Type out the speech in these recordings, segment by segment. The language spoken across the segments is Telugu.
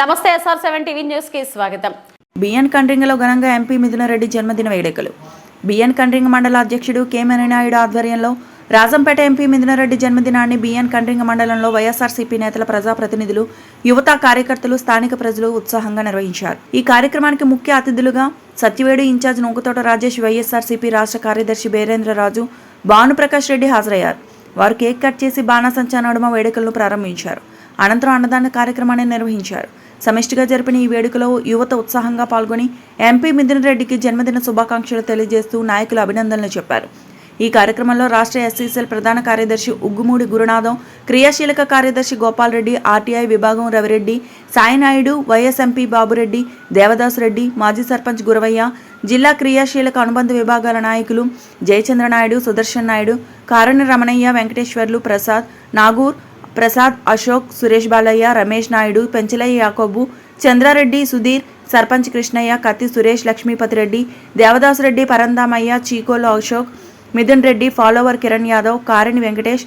నమస్తే ఎస్ఆర్ సెవెన్ టీవీ న్యూస్కి స్వాగతం. బిఎన్ కండ్రింగలో ఘనంగా ఎంపీ మిథునరెడ్డి జన్మదిన వేడుకలు. బిఎన్ కండ్రింగ మండల అధ్యక్షుడు కె నాయుడు ఆధ్వర్యంలో రాజంపేట ఎంపీ మిథునరెడ్డి జన్మదినాన్ని బిఎన్ కండ్రింగ మండలంలో వైఎస్ఆర్సీపీ నేతల ప్రజాప్రతినిధులు యువత కార్యకర్తలు స్థానిక ప్రజలు ఉత్సాహంగా నిర్వహించారు. ఈ కార్యక్రమానికి ముఖ్య అతిథులుగా సత్యవేడు ఇన్ఛార్జ్ నూకతోట రాజేష్ వైఎస్ఆర్సీపీ రాష్ట్ర కార్యదర్శి బేరేంద్రరాజు భానుప్రకాష్ రెడ్డి హాజరయ్యారు. వారు కేక్ కట్ చేసి బాణాసంచా నడుమ వేడుకలను ప్రారంభించారు. అనంతరం అన్నదాన కార్యక్రమాన్ని నిర్వహించారు. సమిష్టిగా జరిపిన ఈ వేడుకలో యువత ఉత్సాహంగా పాల్గొని ఎంపీ మిథున్ రెడ్డికి జన్మదిన శుభాకాంక్షలు తెలియజేస్తూ నాయకులు అభినందనలు చెప్పారు. ఈ కార్యక్రమంలో రాష్ట్ర ఎస్సీసీఎల్ ప్రధాన కార్యదర్శి ఉగ్గుమూడి గురునాథం క్రియాశీలక కార్యదర్శి గోపాల్ రెడ్డి ఆర్టీఐ విభాగం రవిరెడ్డి సాయినాయుడు వైఎస్ఎంపీ బాబురెడ్డి దేవదాస్ రెడ్డి మాజీ సర్పంచ్ గురవయ్య జిల్లా క్రియాశీలక అనుబంధ విభాగాల నాయకులు జయచంద్ర నాయుడు సుదర్శన్ నాయుడు కారుణ్య రమణయ్య వెంకటేశ్వర్లు ప్రసాద్ నాగూర్ ప్రసాద్ అశోక్ సురేష్ బాలయ్య రమేష్ నాయుడు పెంచలయ్య యాకోబు Chandra Reddy Sudheer sarpanch Krishnaiah Katti Suresh Lakshmipathi Reddy Devadas Reddy Parandhamaiah Cheekolu Ashok Mithun Reddy follower Kiran Yadav Karani Venkatesh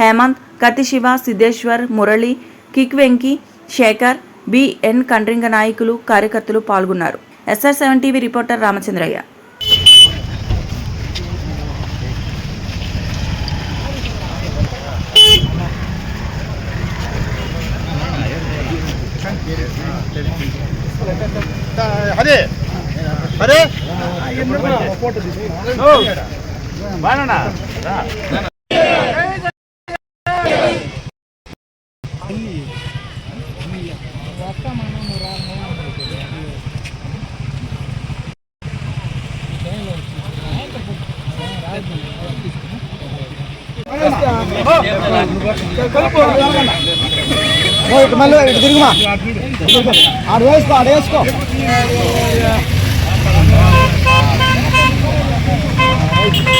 Hemanth Katti Shiva Siddheshwar Murali kick Venki Sekhar B N Kandriga నాయకులు కార్యకర్తలు పాల్గొన్నారు. SR seven TV reporter Ramachandraiah అదే అరే బాగా మళ్ళీ ఇటు తిరుగుమా ఆడు వేసుకో ఆడు వేసుకో Thank you.